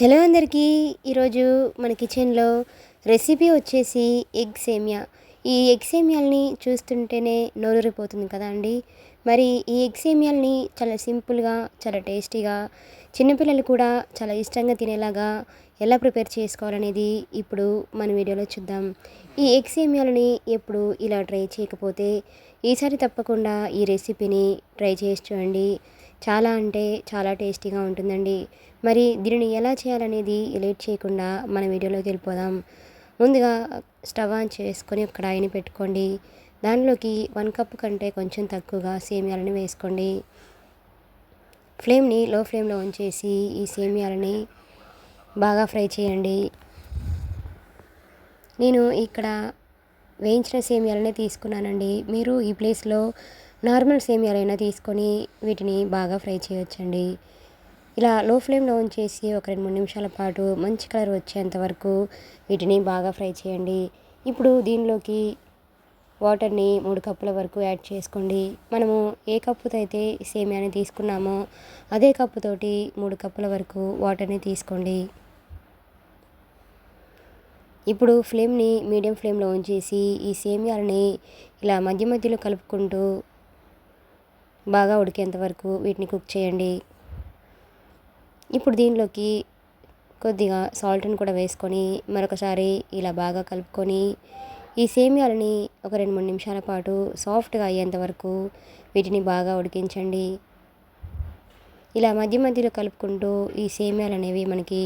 Hello అందరికీ. ఈరోజు మన కిచెన్లో రెసిపీ వచ్చేసి ఎగ్ సేమియా. ఈ ఎగ్ సేమియాల్ని చూస్తుంటేనే నోరూరిపోతుంది కదా అండి. మరి ఈ ఎగ్ సేమియాల్ని చాలా సింపుల్గా చాలా టేస్టీగా చిన్నపిల్లలు కూడా చాలా ఇష్టంగా తినేలాగా ఎలా ప్రిపేర్ చేసుకోవాలనేది ఇప్పుడు మన వీడియోలో చూద్దాం. ఈ ఎగ్ సేమియాలని ఎప్పుడు ఇలా ట్రై చేయకపోతే ఈసారి తప్పకుండా ఈ రెసిపీని ట్రై చేసి చూడండి. చాలా అంటే చాలా టేస్టీగా ఉంటుందండి. మరి దీనిని ఎలా చేయాలనేది లేట్ చేయకుండా మన వీడియోలోకి వెళ్ళిపోదాం. ముందుగా స్టవ్ ఆన్ చేసుకొని ఒక కడాయిని పెట్టుకోండి. దానిలోకి వన్ కప్ కంటే కొంచెం తక్కువగా సేమియాలని వేసుకోండి. ఫ్లేమ్ని లో ఫ్లేమ్లో ఉంచేసి ఈ సేమియాలని బాగా ఫ్రై చేయండి. నేను ఇక్కడ వేయించిన సేమియాలనే తీసుకున్నానండి. మీరు ఈ ప్లేస్లో నార్మల్ సేమియాలైనా తీసుకొని వీటిని బాగా ఫ్రై చేయొచ్చండి. ఇలా లో ఫ్లేమ్లో ఉంచేసి ఒక రెండు మూడు నిమిషాల పాటు మంచి కలర్ వచ్చేంత వరకు వీటిని బాగా ఫ్రై చేయండి. ఇప్పుడు దీనిలోకి వాటర్ని మూడు కప్పుల వరకు యాడ్ చేసుకోండి. మనము ఏ కప్పుతో అయితే సేమియాని తీసుకున్నామో అదే కప్పుతోటి మూడు కప్పుల వరకు వాటర్ని తీసుకోండి. ఇప్పుడు ఫ్లేమ్ని మీడియం ఫ్లేమ్లో ఉంచేసి ఈ సేమియాలని ఇలా మధ్య మధ్యలో కలుపుకుంటూ బాగా ఉడికేంత వరకు వీటిని కుక్ చేయండి. ఇప్పుడు దీనిలోకి కొద్దిగా సాల్ట్ని కూడా వేసుకొని మరొకసారి ఇలా బాగా కలుపుకొని ఈ సేమియాలని ఒక రెండు మూడు నిమిషాల పాటు సాఫ్ట్గా అయ్యేంత వరకు వీటిని బాగా ఉడికించండి. ఇలా మధ్య మధ్యలో కలుపుకుంటూ ఈ సేమియాలు అనేవి మనకి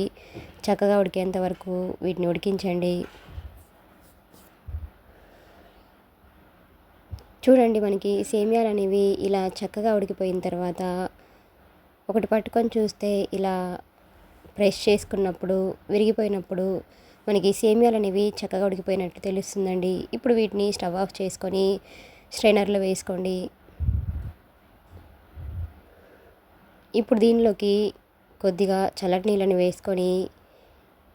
చక్కగా ఉడికేంత వరకు వీటిని ఉడికించండి. చూడండి మనకి సేమియాలు అనేవి ఇలా చక్కగా ఉడికిపోయిన తర్వాత ఒకటి పట్టుకొని చూస్తే ఇలా ప్రెస్ చేసుకున్నప్పుడు విరిగిపోయినప్పుడు మనకి సేమియాలు అనేవి చక్కగా ఉడికిపోయినట్టు తెలుస్తుందండి. ఇప్పుడు వీటిని స్టవ్ ఆఫ్ చేసుకొని స్ట్రైనర్లో వేసుకోండి. ఇప్పుడు దీనిలోకి కొద్దిగా చల్లటి నీళ్ళని వేసుకొని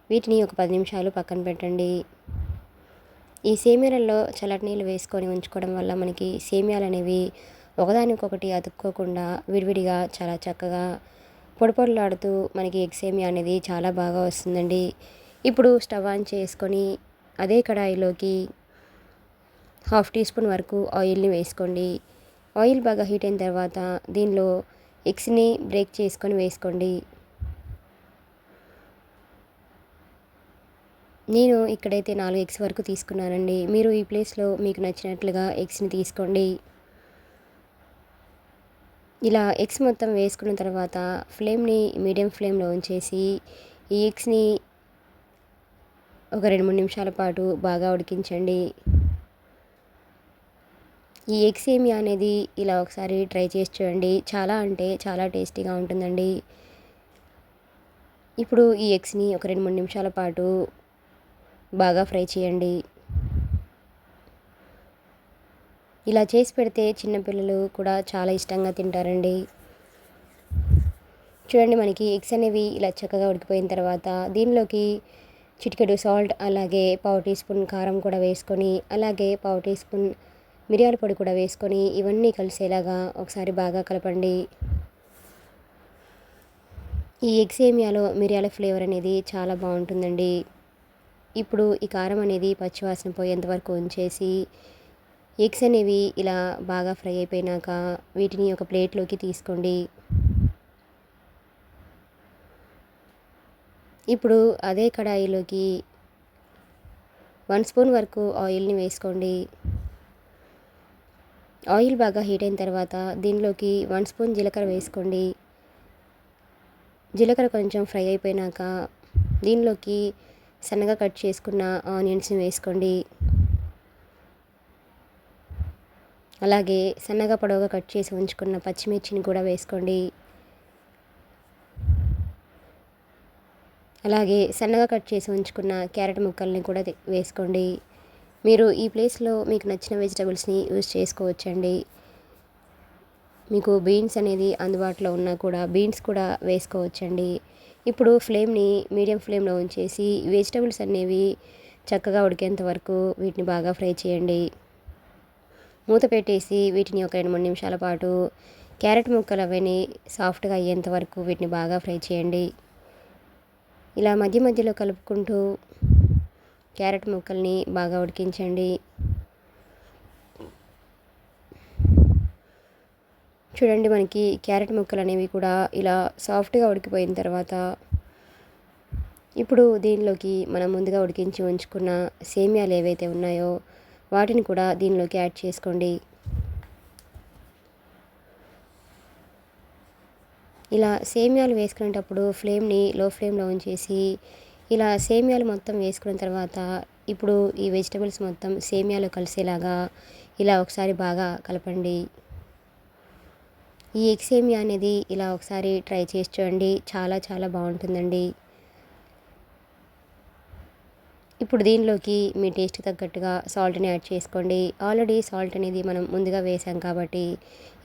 వీటిని ఒక పది నిమిషాలు పక్కన పెట్టండి. ఈ సేమియాలలో చల్లటి నీళ్ళు వేసుకొని ఉంచుకోవడం వల్ల మనకి సేమియాలు అనేవి ఒకదానికొకటి అతుక్కోకుండా విడివిడిగా చాలా చక్కగా పొడిపొడలాడుతూ మనకి ఎగ్ సేమియా అనేది చాలా బాగా వస్తుందండి. ఇప్పుడు స్టవ్ ఆన్ చేసుకొని అదే కడాయిలోకి హాఫ్ టీ స్పూన్ వరకు ఆయిల్ని వేసుకోండి. ఆయిల్ బాగా హీట్ అయిన తర్వాత దీనిలో ఎగ్స్ని బ్రేక్ చేసుకొని వేసుకోండి. నేను ఇక్కడైతే నాలుగు ఎగ్స్ వరకు తీసుకున్నానండి. మీరు ఈ ప్లేస్లో మీకు నచ్చినట్లుగా ఎగ్స్ని తీసుకోండి. ఇలా ఎగ్స్ మొత్తం వేసుకున్న తర్వాత ఫ్లేమ్ని మీడియం ఫ్లేమ్లో ఉంచేసి ఈ ఎగ్స్ని ఒక రెండు మూడు నిమిషాల పాటు బాగా ఉడికించండి. ఈ ఎగ్స్ ఏమి అనేది ఇలా ఒకసారి ట్రై చేసి చూడండి. చాలా అంటే చాలా టేస్టీగా ఉంటుందండి. ఇప్పుడు ఈ ఎగ్స్ని ఒక రెండు మూడు నిమిషాల పాటు బాగా ఫ్రై చేయండి. ఇలా చేసి పెడితే చిన్నపిల్లలు కూడా చాలా ఇష్టంగా తింటారండి. చూడండి మనకి ఎగ్స్ అనేవి ఇలా చక్కగా ఉడికిపోయిన తర్వాత దీనిలోకి చిటికెడు సాల్ట్ అలాగే పావు టీ స్పూన్ కారం కూడా వేసుకొని అలాగే పావు టీ స్పూన్ మిరియాల పొడి కూడా వేసుకొని ఇవన్నీ కలిసేలాగా ఒకసారి బాగా కలపండి. ఈ ఎగ్స్ ఏమియాలో మిరియాల ఫ్లేవర్ అనేది చాలా బాగుంటుందండి. ఇప్పుడు ఈ కారం అనేది పచ్చివాసన పోయేంత వరకు ఉంచేసి ఎగ్స్ అనేవి ఇలా బాగా ఫ్రై అయిపోయినాక వీటిని ఒక ప్లేట్లోకి తీసుకోండి. ఇప్పుడు అదే కడాయిలోకి వన్ స్పూన్ వరకు ఆయిల్ని వేసుకోండి. ఆయిల్ బాగా హీట్ అయిన తర్వాత దీనిలోకి వన్ స్పూన్ జీలకర్ర వేసుకోండి. జీలకర్ర కొంచెం ఫ్రై అయిపోయినాక దీనిలోకి సన్నగా కట్ చేసుకున్న ఆనియన్స్ని వేసుకోండి. అలాగే సన్నగా పొడవుగా కట్ చేసి ఉంచుకున్న పచ్చిమిర్చిని కూడా వేసుకోండి. అలాగే సన్నగా కట్ చేసి ఉంచుకున్న క్యారెట్ ముక్కల్ని కూడా వేసుకోండి. మీరు ఈ ప్లేస్లో మీకు నచ్చిన వెజిటబుల్స్ని యూజ్ చేసుకోవచ్చండి. మీకు బీన్స్ అనేది అందుబాటులో ఉన్నా కూడా బీన్స్ కూడా వేసుకోవచ్చండి. ఇప్పుడు ఫ్లేమ్ని మీడియం ఫ్లేమ్లో ఉంచేసి వెజిటబుల్స్ అనేవి చక్కగా ఉడికేంత వరకు వీటిని బాగా ఫ్రై చేయండి. మూత పెట్టేసి వీటిని ఒక రెండు మూడు నిమిషాల పాటు క్యారెట్ ముక్కలు అవన్నీ సాఫ్ట్గా అయ్యేంత వరకు వీటిని బాగా ఫ్రై చేయండి. ఇలా మధ్య మధ్యలో కలుపుకుంటూ క్యారెట్ ముక్కల్ని బాగా ఉడికించండి. చూడండి మనకి క్యారెట్ ముక్కలు అనేవి కూడా ఇలా సాఫ్ట్గా ఉడికిపోయిన తర్వాత ఇప్పుడు దీనిలోకి మనం ముందుగా ఉడికించి ఉంచుకున్న సేమియాలు ఏవైతే ఉన్నాయో వాటిని కూడా దీనిలోకి యాడ్ చేసుకోండి. ఇలా సేమియాలు వేసుకునేటప్పుడు ఫ్లేమ్ని లో ఫ్లేమ్లో ఉంచేసి ఇలా సేమియాలు మొత్తం వేసుకున్న తర్వాత ఇప్పుడు ఈ వెజిటబుల్స్ మొత్తం సేమియాలు కలిసేలాగా ఇలా ఒకసారి బాగా కలపండి. ఈ ఎక్సేమియా అనేది ఇలా ఒకసారి ట్రై చేసి చూడండి. చాలా చాలా బాగుంటుందండి. ఇప్పుడు దీనిలోకి మీ టేస్ట్కి తగ్గట్టుగా సాల్ట్ని యాడ్ చేసుకోండి. ఆల్రెడీ సాల్ట్ అనేది మనం ముందుగా వేసాం కాబట్టి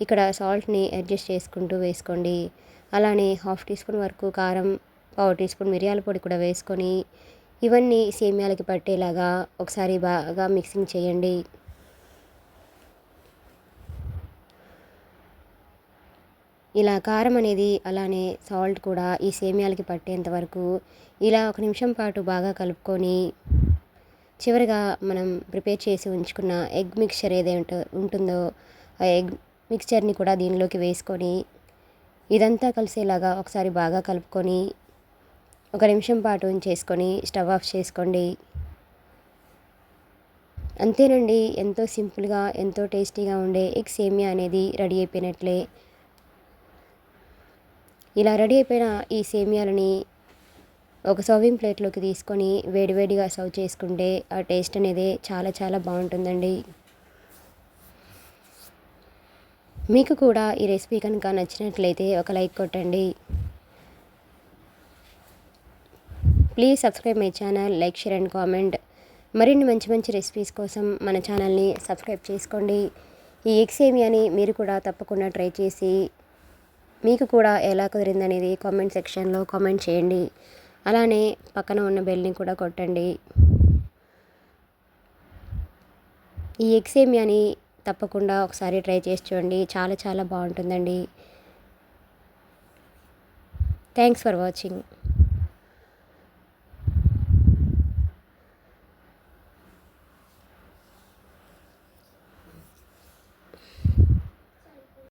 ఇక్కడ సాల్ట్ని అడ్జస్ట్ చేసుకుంటూ వేసుకోండి. అలానే హాఫ్ టీ స్పూన్ వరకు కారం పావు టీ స్పూన్ మిరియాల పొడి కూడా వేసుకొని ఇవన్నీ సేమియాలకి పట్టేలాగా ఒకసారి బాగా మిక్సింగ్ చేయండి. ఇలా కారం అనేది అలానే సాల్ట్ కూడా ఈ సేమియాలకి పట్టేంత వరకు ఇలా ఒక నిమిషం పాటు బాగా కలుపుకొని చివరిగా మనం ప్రిపేర్ చేసి ఉంచుకున్న ఎగ్ మిక్చర్ ఏదైతే ఉంటుందో ఆ ఎగ్ మిక్చర్ని కూడా దీనిలోకి వేసుకొని ఇదంతా కలిసేలాగా ఒకసారి బాగా కలుపుకొని ఒక నిమిషం పాటు ఉంచేసుకొని స్టవ్ ఆఫ్ చేసుకోండి. అంతేనండి ఎంతో సింపుల్గా ఎంతో టేస్టీగా ఉండే ఎగ్ సేమియా అనేది రెడీ అయిపోయినట్లే. ఇలా రెడీ అయిపోయిన ఈ సేమియాలని ఒక సర్వింగ్ ప్లేట్లోకి తీసుకొని వేడివేడిగా సర్వ్ చేసుకుంటే ఆ టేస్ట్ అనేది చాలా చాలా బాగుంటుందండి. మీకు కూడా ఈ రెసిపీ కనుక నచ్చినట్లయితే ఒక లైక్ కొట్టండి. Please subscribe my channel like share and comment. మరిన్ని మంచి మంచి రెసిపీస్ కోసం మన ఛానల్ని సబ్స్క్రైబ్ చేసుకోండి. ఈ ఎగ్ సేమియాని మీరు కూడా తప్పకుండా ట్రై చేసి మీకు కూడా ఎలా కుదిరిందనేది కామెంట్ సెక్షన్లో కామెంట్ చేయండి. అలానే పక్కన ఉన్న బెల్ని కూడా కొట్టండి. ఈ ఎగ్ అని తప్పకుండా ఒకసారి ట్రై చేసి చూడండి. చాలా చాలా బాగుంటుందండి. Thanks for watching